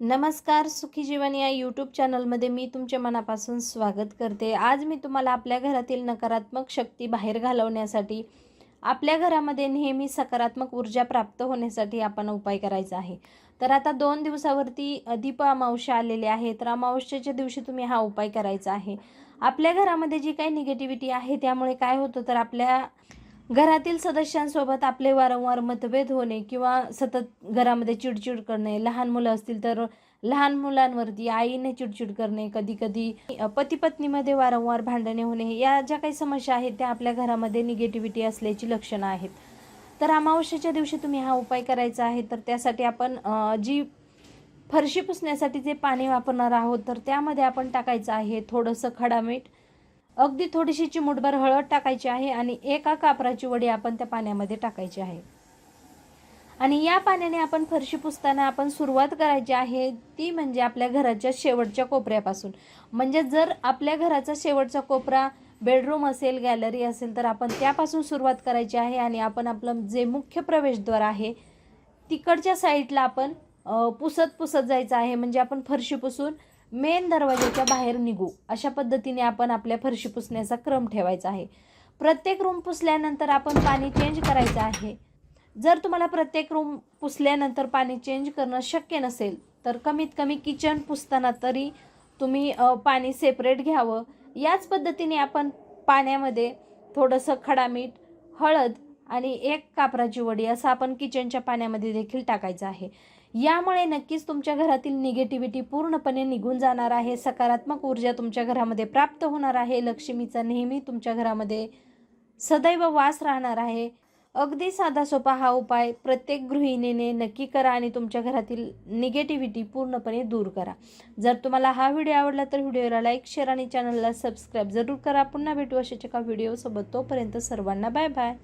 नमस्कार सुखी जीवन या यूट्यूब चॅनलमध्ये मी तुमच्या मनापासून स्वागत करते. आज मी तुम्हाला आपल्या घरातील नकारात्मक शक्ती बाहेर घालवण्यासाठी आपल्या घरामध्ये नेहमी सकारात्मक ऊर्जा प्राप्त होण्यासाठी आपण उपाय करायचा आहे. तर आता दोन दिवसावरती दीप अमावश्या आलेले आहे तर अमावश्याच्या दिवशी तुम्ही हा उपाय करायचा आहे. आपल्या घरामध्ये जी काही निगेटिव्हिटी आहे त्यामुळे काय होतं तर आपल्या घरातील सदस्यांसोबत आपले वारंवार मतभेद होणे किंवा सतत घरामध्ये चिडचिड करणे लहान मुलं असतील तर लहान मुलांवरती आईने चिडचिड करणे कधी कधी पती पत्नीमध्ये वारंवार भांडणे होणे या ज्या काही समस्या आहेत त्या आपल्या घरामध्ये निगेटिव्हिटी असल्याची लक्षणं आहेत. तर अमावस्येच्या दिवशी तुम्ही हा उपाय करायचा आहे तर त्यासाठी आपण जी फरशी पुसण्यासाठी जे पाणी वापरणार आहोत तर त्यामध्ये आपण टाकायचं आहे थोडंसं खडा मीठ अगदी थोडीशी चिमूटभर हळद टाकायची आहे आणि एका कापराची वडी आपण त्या पाण्यामध्ये टाकायची आहे. आणि या पाण्याने आपण फरशी पुसताना आपण सुरुवात करायची आहे ती म्हणजे आपल्या घराच्या शेवटच्या कोपऱ्यापासून. म्हणजे जर आपल्या घराचा शेवटचा कोपरा बेडरूम असेल गॅलरी असेल तर आपण त्यापासून सुरुवात करायची आहे आणि आपण आपलं जे मुख्य प्रवेशद्वार आहे तिकडच्या साईडला आपण पुसत पुसत जायचं आहे. म्हणजे आपण फरशी पुसून मेन दरवाजाच्या बाहेर निघू. अशा पद्धतीने आपण आपल्या फरशी पुसण्याचा क्रम ठेवायचा आहे. प्रत्येक रूम पुसल्यानंतर आपण पाणी चेंज करायचं आहे. जर तुम्हाला प्रत्येक रूम पुसल्यानंतर पाणी चेंज करणं शक्य नसेल तर कमीत कमी किचन पुसताना तरी तुम्ही पाणी सेपरेट घ्यावं. याच पद्धतीने आपण पाण्यामध्ये थोडंसं खडा मीठ हळद आणि एक कापराची वडी असं आपण किचनच्या पाण्यामध्ये देखील टाकायचं आहे. यामुळे नक्कीच तुमच्या घरातील निगेटिव्हिटी पूर्णपणे निघून जाणार आहे. सकारात्मक ऊर्जा तुमच्या घरामध्ये प्राप्त होणार आहे. लक्ष्मीचा नेहमी तुमच्या घरामध्ये सदैव वास राहणार आहे. अगदी साधा सोपा हा उपाय प्रत्येक गृहिणीने नक्की करा आणि तुमच्या घरातील निगेटिव्हिटी पूर्णपणे दूर करा. जर तुम्हाला हा व्हिडिओ आवडला तर व्हिडिओला लाईक शेअर आणि चॅनलला सबस्क्राईब जरूर करा. पुन्हा भेटू अशाच एका व्हिडिओसोबत तोपर्यंत सर्वांना बाय बाय